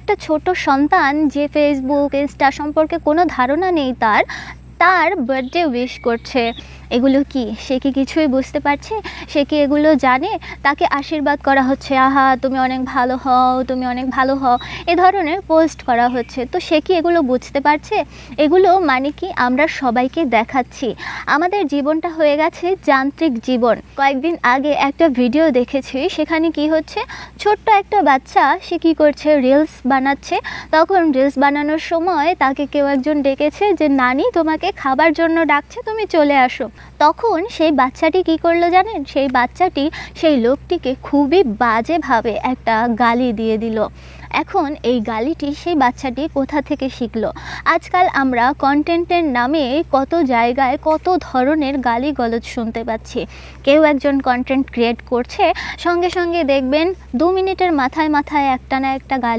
একটা ছোট সন্তান যে ফেসবুক ইনস্টা সম্পর্কে কোনো ধারণা নেই তার তার বার্থডে উইশ করছে। এগুলো কি? সে কি কিছুই বুঝতে পারছে? সে কি এগুলো জানে? তাকে আশীর্বাদ করা হচ্ছে, আহা, তুমি অনেক ভালো হও, তুমি অনেক ভালো হও। এ ধরনের পোস্ট করা হচ্ছে। তো সে কি এগুলো বুঝতে পারছে? এগুলো মানে কি? আমরা সবাইকে দেখাচ্ছি। আমাদের জীবনটা হয়ে গেছে যান্ত্রিক জীবন। কয়েকদিন আগে একটা ভিডিও দেখেছি, সেখানে কি হচ্ছে? ছোট্ট একটা বাচ্চা, সে কী করছে? রিলস বানাচ্ছে। তখন রিলস বানানোর সময় তাকে কেউ একজন ডেকেছে যে, নানি, তোমাকে খাবার জন্য ডাকছে, তুমি চলে আসো। তখন সেই বাচ্চাটি কি করল জানেন? সেই বাচ্চাটি সেই লোকটিকে খুবই বাজেভাবে একটা গালি দিয়ে দিল। এখন এই গালিটি সেই বাচ্চাটি কোথা থেকে শিখলো? আজকাল আমরা কন্টেন্টের নামে কত জায়গায় কত ধরনের গালি গলজ শুনতে পাচ্ছি। কেউ একজন কন্টেন্ট ক্রিয়েট করছে, সঙ্গে সঙ্গে দেখবেন দু মিনিটের মাথায় মাথায় একটা না একটা গালি